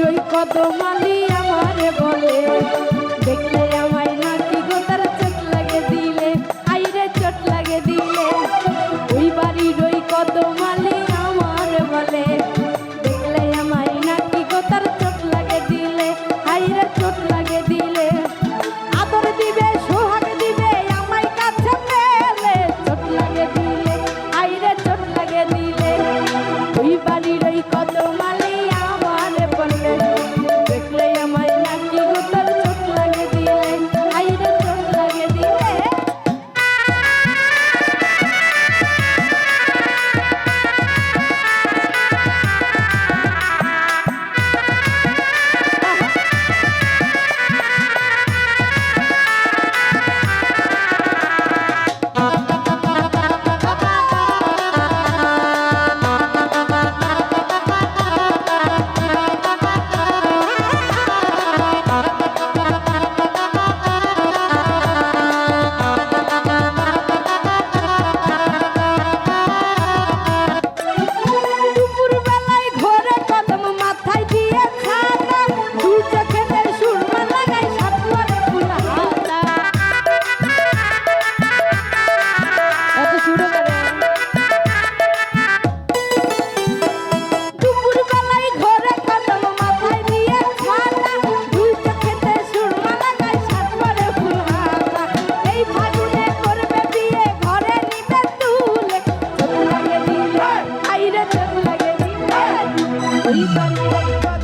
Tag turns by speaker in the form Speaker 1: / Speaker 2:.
Speaker 1: রই কদমালি আমারে বলে। দেখলে Thank you.